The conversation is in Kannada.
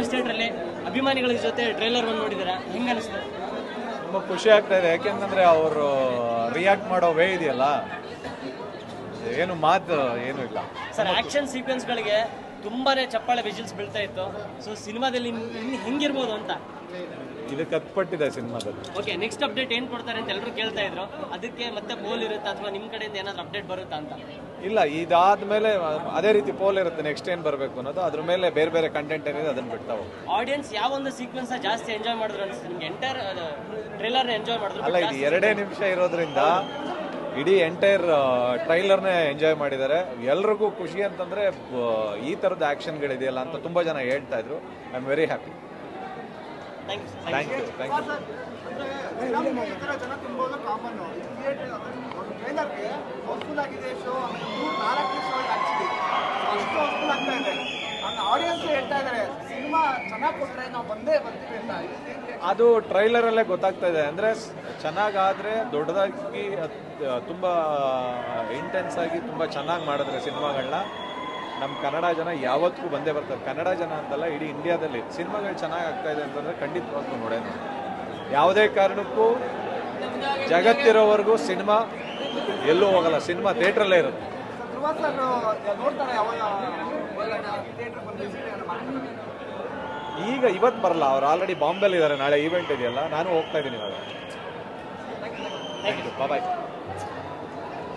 ರಿಲಯನ್ಸ್ ಸ್ಟೇಟ್ರಲ್ಲಿ ಅಭಿಮಾನಿಗಳ ಜೊತೆ ಟ್ರೈಲರ್ ಒಂದು ನೋಡಿದಾರೆ ಹೆಂಗ ಅನಿಸ್ತು? ತುಂಬ ಖುಷಿ ಆಗ್ತಾ ಇದೆ. ಯಾಕೆಂತಂದ್ರೆ ಅವರು ರಿಯಾಕ್ಟ್ ಮಾಡೋ ವೇ ಇದೆಯಲ್ಲ? ಏನು ಮಾತು ಏನು ಇಲ್ಲ. ಸರ್ ಆಕ್ಷನ್ ಸೀಕ್ವೆನ್ಸ್ಗಳಿಗೆ ತುಂಬಾನೇ ಚಪ್ಪಾಳೆ ವಿಜಿಲ್ಸ್ ಬೀಳ್ತಾ ಇತ್ತು. ಸೊ ಸಿನಿಮಾದಲ್ಲಿ ಇನ್ನು ಹೆಂಗಿರ್ಬೋದು ಅಂತ? ಇದಕ್ಕೆ ಕಟ್ಪಟ್ಟಿದೆ ಸಿನಿಮಾದಲ್ಲಿ. ಓಕೆ ನೆಕ್ಸ್ಟ್ ಅಪ್ಡೇಟ್ ಏನು ಕೊಡ್ತಾರೆ ಅಂತ ಎಲ್ಲರೂ ಕೇಳ್ತಾ ಇದ್ರು. ಅದಕ್ಕೆ ಮತ್ತೆ ಪೋಲ್ ಇರುತ್ತಾ ಅಥವಾ ನಿಮ್ಮ ಕಡೆಯಿಂದ ಏನಾದರೂ ಅಪ್ಡೇಟ್ ಬರುತ್ತಾ ಅಂತ? ಇಲ್ಲ ಇದಾದ್ಮೇಲೆ ಅದೇ ರೀತಿ ಪೋಲ್ ಇರುತ್ತೆ ನೆಕ್ಸ್ಟ್ ಏನು ಬರಬೇಕು ಅನ್ನೋದು. ಅದ್ರ ಮೇಲೆ ಬೇರೆ ಬೇರೆ ಕಂಟೆಂಟ್ ಏನಿದೆ ಅದನ್ನ ಬಿಡ್ತಾ ಆಡಿಯನ್ಸ್ ಯಾವ ಒಂದು ಸೀಕ್ವೆನ್ಸ್ ಜಾಸ್ತಿ ಎಂಜಾಯ್ ಮಾಡಿದ್ರು ಅನ್ಸುತ್ತೆ? ನಿಮ್ಗೆ ಎಂಟೈರ್ ಟ್ರೈಲರ್ ಎಂಜಾಯ್ ಮಾಡಿದ್ರು ಅಲ್ಲ ಇದು ಎರಡೇ ನಿಮಿಷ ಇರೋದ್ರಿಂದ ಇಡೀ ಎಂಟೈರ್ ಟ್ರೈಲರ್ನೇ ಎಂಜಾಯ್ ಮಾಡಿದ್ದಾರೆ. ಎಲ್ರಿಗೂ ಖುಷಿ ಅಂತಂದರೆ ಈ ಥರದ ಆ್ಯಕ್ಷನ್ಗಳಿದೆಯಲ್ಲ ಅಂತ ತುಂಬ ಜನ ಹೇಳ್ತಾ ಇದ್ರು. I am very happy thank you thank you audience ಹೇಳ್ತಾ ಇದ್ದಾರೆ ಸಿನಿಮಾ ಟ್ರೈಲರ್ ಅಲ್ಲೇ? ಅದು ಗೊತ್ತಾಗ್ತಾ ಇದೆ ಅಂದ್ರೆ ಚೆನ್ನಾಗಾದರೆ ದೊಡ್ಡದಾಗಿ ತುಂಬಾ ಇಂಟೆನ್ಸ್ ಆಗಿ ತುಂಬಾ ಚೆನ್ನಾಗಿ ಮಾಡಿದ್ರೆ ಸಿನಿಮಾಗಳನ್ನ ನಮ್ಮ ಕನ್ನಡ ಜನ ಯಾವತ್ತಿಗೂ ಬಂದೇ ಬರ್ತಾರೆ ಕನ್ನಡ ಜನ ಅಂತಲ್ಲ ಇಡೀ ಇಂಡಿಯಾದಲ್ಲಿ ಸಿನಿಮಾಗಳು ಚೆನ್ನಾಗಿ ಆಗ್ತಾ ಇದೆ ಅಂತಂದರೆ ಖಂಡಿತವಾಗ್ಲೂ ನೋಡೇ ನೋಡಿ ಯಾವುದೇ ಕಾರಣಕ್ಕೂ ಜಗತ್ತಿರೋವರೆಗೂ ಸಿನಿಮಾ ಎಲ್ಲೂ ಹೋಗಲ್ಲ ಸಿನಿಮಾ ಥಿಯೇಟ್ರಲ್ಲೇ ಇರುತ್ತೆ ಈಗ ಇವತ್ತು ಬರಲ್ಲ, ಅವ್ರು ಆಲ್ರೆಡಿ ಬಾಂಬೆಲಿ ಇದ್ದಾರೆ ನಾಳೆ ಈವೆಂಟ್ ಇದೆಯಲ್ಲ, ನಾನು ಹೋಗ್ತಾ ಇದ್ದೀನಿ ಇವಾಗ. Thank you bye